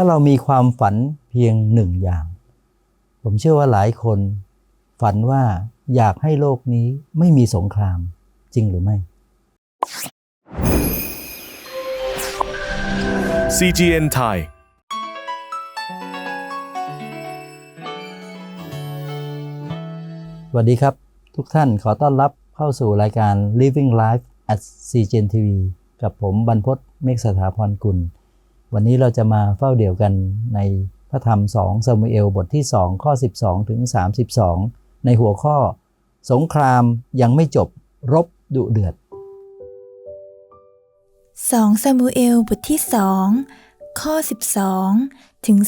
ถ้าเรามีความฝันเพียงหนึ่งอย่าง ผมเชื่อว่าหลายคน ฝันว่าอยากให้โลกนี้ไม่มีสงครามจริงหรือไม่ CGN Thai สวัสดีครับ ทุกท่านขอต้อนรับเข้าสู่รายการ Living Life at CGN TV กับผมบรรพศเมฆสถาพรกุล วันนี้เราจะมาเฝ้าเดี่ยวกันในพระธรรม2ซามูเอลบทที่ 2 ข้อ 12 ถึง 32 ในหัวข้อ สงครามยังไม่จบรบดุเดือด2ซามูเอลบทที่สองข้อ 12 ถึง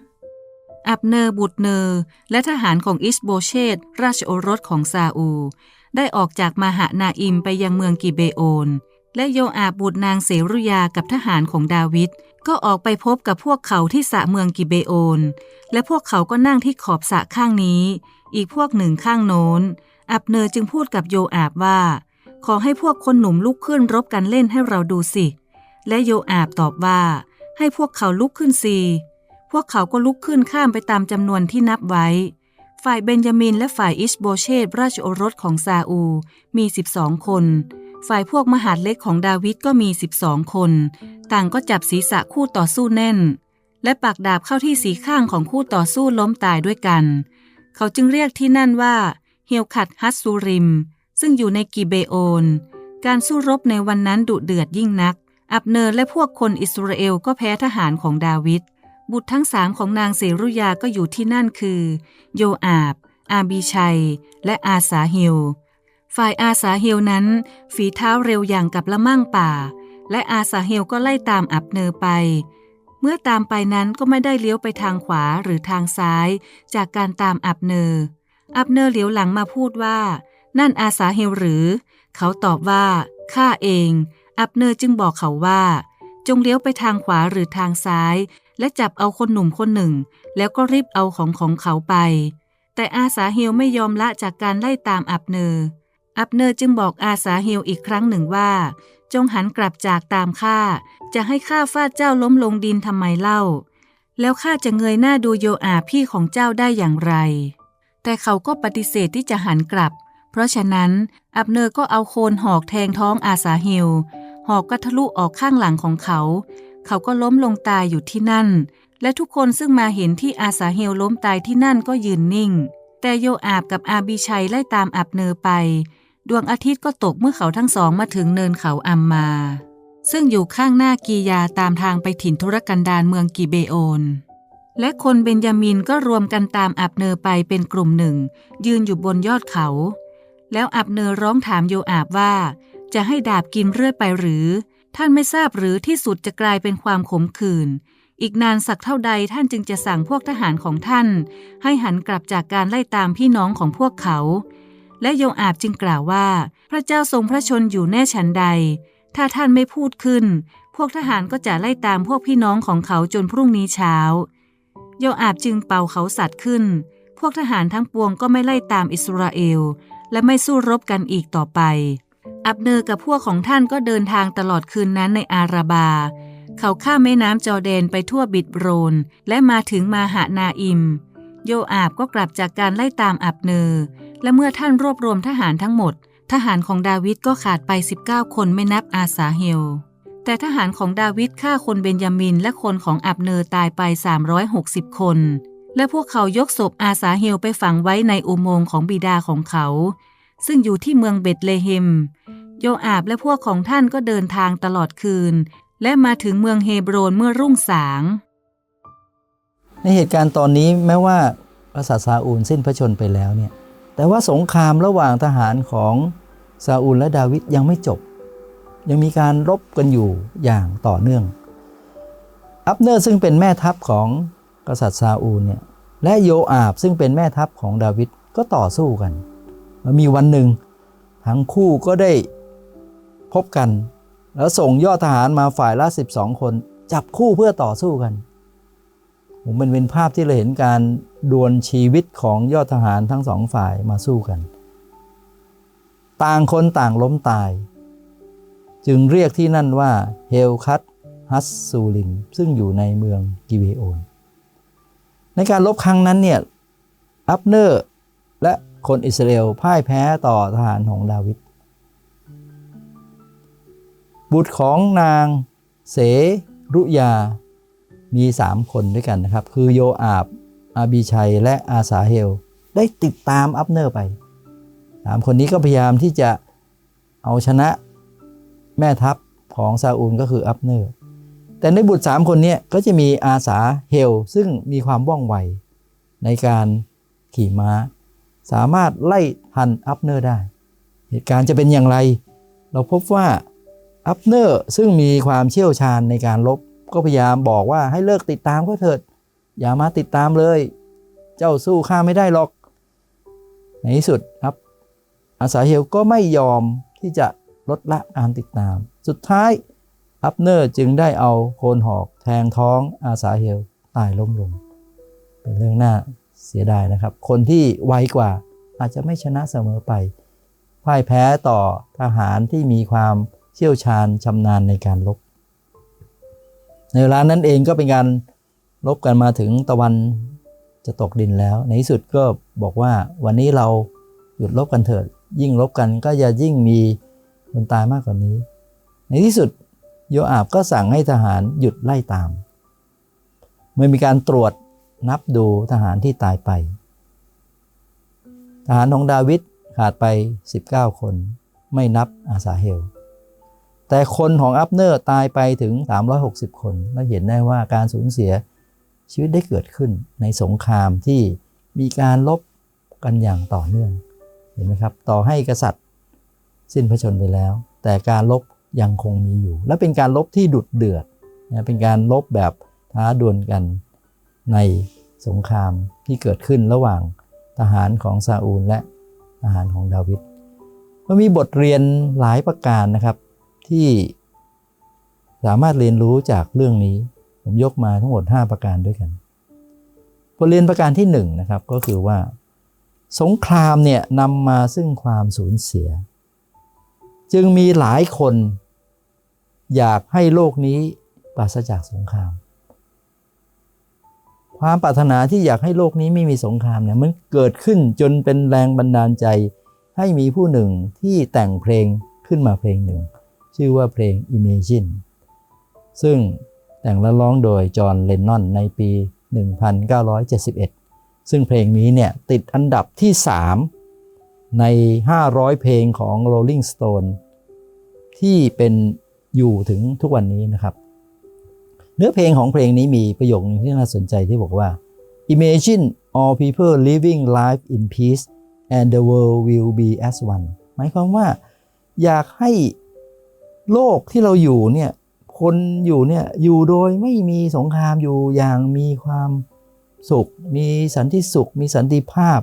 32 อับเนอร์บุตรเนอร์และทหารของอิสโบเชตราชโอรสของซาอูลได้ออกจากมาหานาอิมไปยังเมืองกิเบโอน และโยอาบบุตรนางเสรุยากับทหารของดาวิดก็ออกไปพบกับพวกเขาที่สะเมืองกิเบโอน และพวกเขาก็นั่งที่ขอบสะข้างนี้ อีกพวกหนึ่งข้างโน้น อับเนอร์จึงพูดกับโยอาบว่า ขอให้พวกคนหนุ่มลุกขึ้นรบกันเล่นให้เราดูสิ และโยอาบตอบว่า ให้พวกเขาลุกขึ้นสิพวกเขาก็ลุกขึ้นข้ามไปตามจำนวนที่นับไว้ ฝ่ายเบนยามินและฝ่ายอิชโบเชตราชโอรสของซาอูมี 12 คน ฝ่ายพวกมหาดเล็กของดาวิดก็มี 12 คน ต่างก็จับศีรษะคู่ต่อสู้แน่น และปักดาบเข้าที่สีข้างของคู่ต่อสู้ล้มตายด้วยกัน เขาจึงเรียกที่นั่นว่าเฮียวขัดฮัสซูริม ซึ่งอยู่ในกิเบโอน การสู้รบในวันนั้นดุเดือดยิ่งนัก อับเนอร์และพวกคนอิสราเอลก็แพ้ทหารของดาวิด บุตรทั้งสามของนางเสรุยาก็อยู่ที่นั่นคือ โยอาบ อาบีชัย และอาสาฮิล ฝ่ายอาสาเฮลนั้น ฝีเท้าเร็วอย่างกับละมั่งป่า และอาสาเฮลก็ไล่ตามอับเนอร์ไป เมื่อตามไปนั้นก็ไม่ได้เลี้ยวไปทางขวาหรือทางซ้าย จากการตามอับเนอร์อับเนอร์เหลียวหลังมาพูดว่า นั่นอาสาเฮลหรือ เขาตอบว่าข้าเอง อับเนอร์จึงบอกเขาว่า จงเลี้ยวไปทางขวาหรือทางซ้าย และจับเอาคนหนุ่มคนหนึ่ง แล้วก็รีบเอาของของเขาไป แต่อาสาเฮลไม่ยอมละจากการไล่ตามอับเนอร์ อับเนอร์จึงบอกอาสาเฮลอีกครั้งหนึ่งว่า จงหันกลับจากตามข้าจะให้ข้าฟาดเจ้าล้มลงดินทำไมเล่า แล้วข้าจะเงยหน้าดูโยอาพี่ของเจ้าได้อย่างไร แต่เขาก็ปฏิเสธที่จะหันกลับ เพราะฉะนั้นอับเนอร์ก็เอาโคนหอกแทงท้องอาสาเฮลหอกก็ทะลุออกข้างหลังของเขา เขาก็ล้มลงตายอยู่ที่นั่น และทุกคนซึ่งมาเห็นที่อาสาเฮลล้มตายที่นั่นก็ยืนนิ่ง แต่โยอาบกับอาบีชัยไล่ตามอับเนอร์ไป ดวงอาทิตย์ก็ตกเมื่อเขาทั้งสองมาถึงเนินเขาอัมมา ซึ่งอยู่ข้างหน้ากียาตามทางไปถิ่นทุรกันดารเมืองกิเบโอนและคนเบนยามินก็รวมกันตามอับเนอร์ไปเป็นกลุ่มหนึ่ง ยืนอยู่บนยอดเขา แล้วอับเนอร์ร้องถามโยอาบว่า จะให้ดาบกินเรื่อยไปหรือ ท่านไม่ทราบหรือที่สุดจะกลายเป็นความขมขื่นอีกนานสักเท่าใดท่านจึงจะสั่งพวกทหารของท่าน ให้หันกลับจากการไล่ตามพี่น้องของพวกเขา และโยอาบจึงกล่าวว่า พระเจ้าทรงพระชนอยู่แน่ฉันใด ถ้าท่านไม่พูดขึ้น พวกทหารก็จะไล่ตามพวกพี่น้องของเขาจนพรุ่งนี้เช้า โยอาบจึงเป่าเขาสัตว์ขึ้น พวกทหารทั้งปวงก็ไม่ไล่ตามอิสราเอล และไม่สู้รบกันอีกต่อไป อับเนอร์กับพวกของท่านก็เดินทางตลอดคืนนั้นในอาราบา เขาข้ามแม่น้ำจอแดนไปทั่วบิดโรน และมาถึงมาหานาอิม โยอาบก็กลับจากการไล่ตามอับเนอร์ และเมื่อท่านรวบรวมทหารทั้งหมด ทหารของดาวิดก็ขาดไป 19 คนไม่นับอาสาเฮล แต่ทหารของดาวิดฆ่าคนเบนยามินและคนของอับเนอร์ตายไป 360 คน และพวกเขายกศพอาสาเฮลไปฝังไว้ในอุโมงค์ของบิดาของเขา ซึ่งอยู่ที่เมืองเบตเลเฮม โยอาบและพวกของท่านก็เดินทางตลอดคืน และมาถึงเมืองเฮบรนเมื่อรุ่งสาง ในเหตุการณ์ตอนนี้แม้ว่ากษัตริย์ซาอูลสิ้นพระชนม์ไปแล้วเนี่ย แต่ว่าสงครามระหว่างทหารของซาอูลและดาวิดยังไม่จบ ยังมีการรบกันอยู่อย่างต่อเนื่อง อับเนอร์ซึ่งเป็นแม่ทัพของกษัตริย์ซาอูลเนี่ยและโยอาบซึ่งเป็นแม่ทัพของดาวิดก็ต่อสู้กันแล้วมีวันหนึ่งทั้งคู่ก็ได้พบกัน แล้วส่งยอดทหารมาฝ่ายละ 12 คน จับคู่เพื่อต่อสู้กัน ผมเป็นเป็นภาพที่เราเห็นการดวลชีวิตของยอดทหารทั้งสองฝ่ายมาสู้กัน ต่างคนต่างล้มตาย จึงเรียกที่นั่นว่าเฮลคัตฮัสซูลิมซึ่งอยู่ในเมืองกิเบโอน ในการลบครั้งนั้นเนี่ยอับเนอร์และคนอิสราเอลพ่ายแพ้ต่อทหารของดาวิดบุตรของนางเสรุยา มีสามคนด้วยกันนะครับ คือโยอาบ อาบีชัย และอาสาเฮล ได้ติดตามอับเนอร์ไปสามคนนี้ก็พยายามที่จะเอาชนะแม่ทัพของซาอูลก็คืออับเนอร์ แต่ในบุตรสามคนนี้ก็จะมีอาสาเฮล ซึ่งมีความว่องไว ในการขี่ม้า สามารถไล่ทันอับเนอร์ได้ เหตุการณ์จะเป็นอย่างไร เราพบว่าอับเนอร์ซึ่งมีความเชี่ยวชาญในการลบ ก็พยายามบอกว่าให้เลิกติดตามก็เถิด อย่ามาติดตามเลย เจ้าสู้ข้าไม่ได้หรอก ในที่สุดครับ อาสาเฮลก็ไม่ยอมที่จะลดละการติดตาม สุดท้ายอับเนอร์จึงได้เอาโคนหอกแทงท้องอาสาเฮลตายล้มลง เป็นเรื่องน่าเสียดายนะครับ คนที่ไวกว่าอาจจะไม่ชนะเสมอไปพ่ายแพ้ต่อทหารที่มีความเชี่ยวชาญชำนาญในการลบ ในเวลานั้นเองก็เป็นการลบกันมาถึงตะวันจะตกดินแล้ว ในที่สุดก็บอกว่าวันนี้เราหยุดลบกันเถิด ยิ่งลบกันก็จะยิ่งมีคนตายมากกว่านี้ ในที่สุดโยอาบก็สั่งให้ทหารหยุดไล่ตาม เมื่อมีการตรวจนับดูทหารที่ตายไป ทหารของดาวิดขาดไป 19 คน ไม่นับอาสาเฮล แต่คนของอับเนอร์ตายไปถึง 360 คนและเห็นได้ว่าการสูญเสียชีวิตได้เกิดขึ้นในสงครามที่มีการลบกันอย่างต่อเนื่อง เห็นไหมครับ ต่อให้กษัตริย์ สิ้นพระชนม์ไปแล้ว แต่การลบยังคงมีอยู่ และเป็นการลบที่ดุดเดือดนะเป็นการลบแบบท้าดวลกันในสงครามที่เกิดขึ้นระหว่างทหารของซาอูลและทหารของดาวิดมันมีบทเรียนหลายประการนะครับ ที่สามารถเรียนรู้จากเรื่องนี้ ผมยกมาทั้งหมด 5 ประการด้วยกันบทเรียนประการที่1นงนะครับก็คือว่า สงครามเนี่ยนำมาซึ่งความสูญเสีย จึงมีหลายคน อยากให้โลกนี้ปราศจากสงคราม ความปรารถนาที่อยากให้โลกนี้ไม่มีสงครามเนี่ยมันเกิดขึ้นจนเป็นแรงบันดาลใจ ให้มีผู้หนึ่งที่แต่งเพลงขึ้นมาเพลงหนึ่ง ชื่อว่าเพลง Imagine ซึ่งแต่งและร้องโดยจอห์นเลนนอนในปี 1971 ซึ่งเพลงนี้เนี่ยติดอันดับที่ 3 ใน 500 เพลงของ Rolling Stone ที่เป็นอยู่ถึงทุกวันนี้นะครับ เนื้อเพลงของเพลงนี้มีประโยคนึงที่น่าสนใจที่บอกว่า Imagine all people living life in peace and the world will be as one หมายความว่าอยากให้ โลกที่เราอยู่เนี่ยคนอยู่เนี่ยอยู่โดยไม่มีสงครามอยู่อย่างมีความสุข มีสันติสุข มีสันติภาพ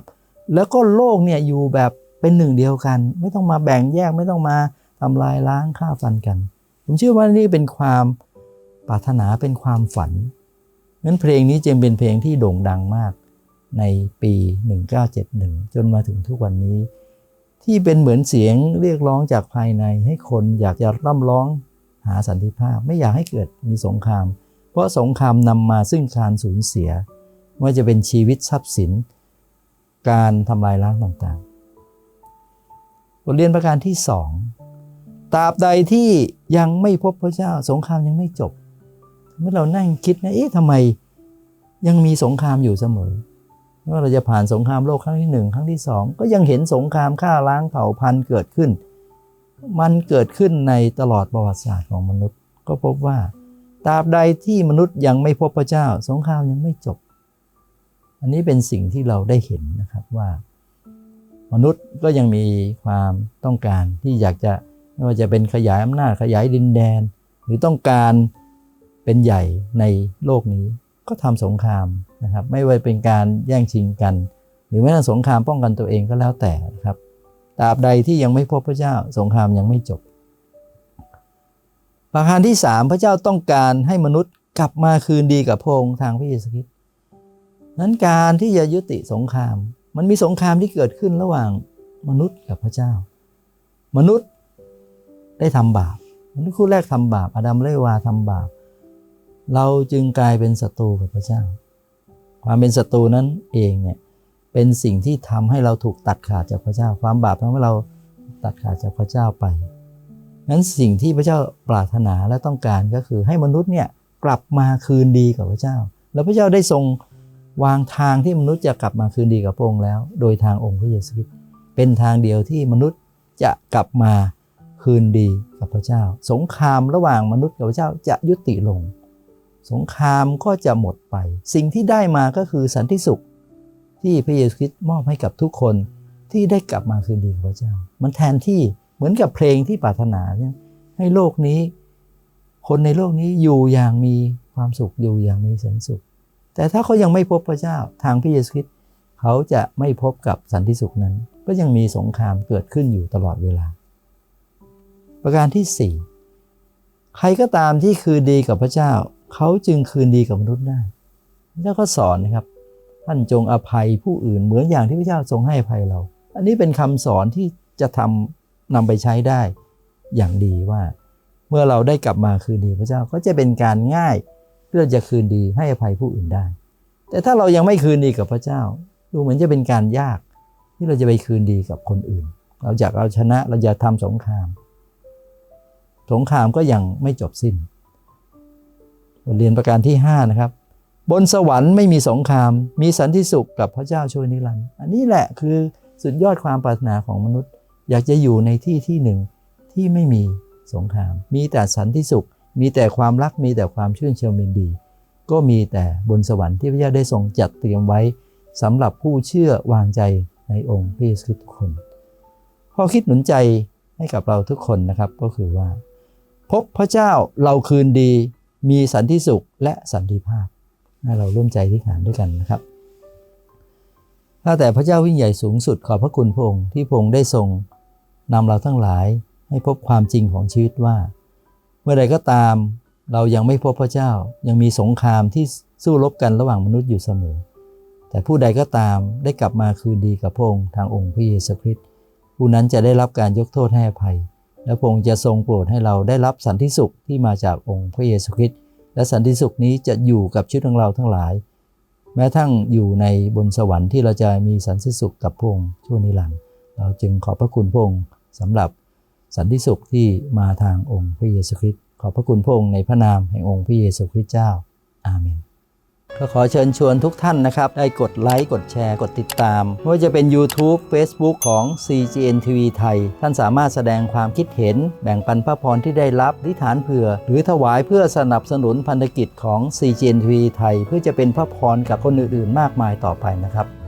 แล้วก็โลกเนี่ยอยู่แบบเป็นหนึ่งเดียวกัน ไม่ต้องมาแบ่งแยกไม่ต้องมาทำลายล้างฆ่าฟันกัน ผมเชื่อว่านี่เป็นความปรารถนาเป็นความฝันงั้นเพลงนี้จึงเป็นเพลงที่โด่งดังมากในปี 1971 จนมาถึงทุกวันนี้ ที่เป็นเหมือนเสียงเรียกร้องจากภายในให้คนอยากจะร่ำร้องหาสันติภาพไม่อยากให้เกิดมีสงคราม เพราะสงครามนำมาซึ่งการสูญเสียว่าจะเป็นชีวิตทรัพย์สิน การทำลายล้างต่างๆ บทเรียนประการที่สองตราบใดที่ยังไม่พบพระเจ้า สงครามยังไม่จบ เมื่อเรานั่งคิดนะเอ๊ะทำไมยังมีสงครามอยู่เสมอ ว่าเราจะผ่านสงครามโลกครั้งที่หนึ่งครั้งที่สองก็ยังเห็นสงครามฆ่าล้างเผ่าพันธุ์เกิดขึ้น มันเกิดขึ้นในตลอดประวัติศาสตร์ของมนุษย์ ก็พบว่าตราบใดที่มนุษย์ยังไม่พบพระเจ้า สงครามยังไม่จบ อันนี้เป็นสิ่งที่เราได้เห็นนะครับว่า มนุษย์ก็ยังมีความต้องการที่อยากจะไม่ว่าจะเป็นขยายอำนาจขยายดินแดน หรือต้องการเป็นใหญ่ในโลกนี้ ก็ทำสงคราม นะครับไม่ว่าเป็นการแย่งชิงกัน หรือแม้แต่สงครามป้องกันตัวเองก็แล้วแต่นะครับตราบใดที่ยังไม่พบพระเจ้าสงครามยังไม่จบ ประการที่ 3 พระเจ้าต้องการให้มนุษย์กลับมาคืนดีกับพระองค์ทางพระเยซูคริสต์นั้นการที่จะยุติสงคราม มันมีสงครามที่เกิดขึ้นระหว่างมนุษย์กับพระเจ้า มนุษย์ได้ทำบาป มนุษย์คู่แรกทำบาปอาดัมและวาทำบาป เราจึงกลายเป็นศัตรูกับพระเจ้า ความเป็นศัตรูนั้นเองเนี่ยเป็นสิ่งที่ทำให้เราถูกตัดขาดจากพระเจ้า ความบาปทำให้เราตัดขาดจากพระเจ้าไปนั้นสิ่งที่พระเจ้าปรารถนาและต้องการก็คือให้มนุษย์เนี่ยกลับมาคืนดีกับพระเจ้า แล้วพระเจ้าได้ทรงวางทางที่มนุษย์จะกลับมาคืนดีกับพระองค์แล้ว โดยทางองค์พระเยซูคริสต์เป็นทางเดียวที่มนุษย์จะกลับมาคืนดีกับพระเจ้า สงครามระหว่างมนุษย์กับพระเจ้าจะยุติลง สงครามก็จะหมดไป สิ่งที่ได้มาก็คือสันติสุข ที่พระเยซูคริสต์มอบให้กับทุกคนที่ได้กลับมาคืนดีกับพระเจ้า มันแทนที่เหมือนกับเพลงที่ปรารถนาเนี่ยให้โลกนี้ คนในโลกนี้อยู่อย่างมีความสุขอยู่อย่างมีสันติสุข แต่ถ้าเขายังไม่พบพระเจ้าทางพระเยซูคริสต์เขาจะไม่พบกับสันติสุขนั้น ก็ยังมีสงครามเกิดขึ้นอยู่ตลอดเวลา ประการที่สี่ใครก็ตามที่คืนดีกับพระเจ้า เขาจึงคืนดีกับมนุษย์ได้พระเจ้าก็สอนนะครับ ท่านจงอภัยผู้อื่นเหมือนอย่างที่พระเจ้าทรงให้อภัยเรา อันนี้เป็นคำสอนที่จะทำนำไปใช้ได้อย่างดีว่า เมื่อเราได้กลับมาคืนดีพระเจ้าก็จะเป็นการง่ายเพื่อจะคืนดีให้อภัยผู้อื่นได้ แต่ถ้าเรายังไม่คืนดีกับพระเจ้า ดูเหมือนจะเป็นการยาก ที่เราจะไปคืนดีกับคนอื่น เราอยากเอาชนะเราจะทำสงคราม สงครามก็ยังไม่จบสิ้น บทเรียนประการที่ 5 นะครับ บนสวรรค์ไม่มีสงคราม มีสันติสุขกับพระเจ้าช่วยนิรันดร์อันนี้แหละคือสุดยอดความปรารถนาของมนุษย์ อยากจะอยู่ในที่ที่หนึ่งที่ไม่มีสงคราม มีแต่สันติสุข มีแต่ความรักมีแต่ความชื่นชมยินดี ก็มีแต่บนสวรรค์ที่พระเจ้าได้ทรงจัดเตรียมไว้สำหรับผู้เชื่อวางใจในองค์พระเยซูคริสต์ทุกคนข้อคิดหนุนใจให้กับเราทุกคนนะครับก็คือว่า พบพระเจ้าเราคืนดี มีสันติสุขและสันติภาพให้เราร่วมใจที่ฐานด้วยกันนะครับข้าแต่พระเจ้าวิ่งใหญ่สูงสุดขอบพระคุณพระองค์ที่พระองค์ได้ทรงนำเราทั้งหลายให้พบความจริงของชีวิตว่า เมื่อใดก็ตามเรายังไม่พบพระเจ้า ยังมีสงครามที่สู้รบกันระหว่างมนุษย์อยู่เสมอ แต่ผู้ใดก็ตามได้กลับมาคืนดีกับพระองค์ทางองค์พระเยซูคริสต์ผู้นั้นจะได้รับการยกโทษให้อภัย และพระองค์จะทรงโปรดให้เราได้รับสันติสุขที่มาจากองค์พระเยซูคริสต์และสันติสุขนี้จะอยู่กับชีวิตของเราทั้งหลาย แม้ทั้งอยู่ในบนสวรรค์ที่เราจะมีสันติสุขกับพระองค์ชั่วนิรันดร์เราจึงขอบพระคุณพระองค์สำหรับสันติสุขที่มาทางองค์พระเยซูคริสต์ขอบพระคุณพระองค์ในพระนามแห่งองค์พระเยซูคริสต์เจ้า อาเมน ก็ขอเชิญชวนทุกท่านนะครับ ได้กดไลค์ กดแชร์ กดติดตาม ไม่ว่าจะเป็น YouTube Facebook ของ CGN TV ไทย ท่านสามารถแสดงความคิดเห็น แบ่งปันพระพรที่ได้รับทิฐานเผื่อ หรือถวายเพื่อสนับสนุนพันธกิจของ CGN TV ไทย เพื่อจะเป็นพระพรกับคนอื่นๆ มากมายต่อไปนะครับ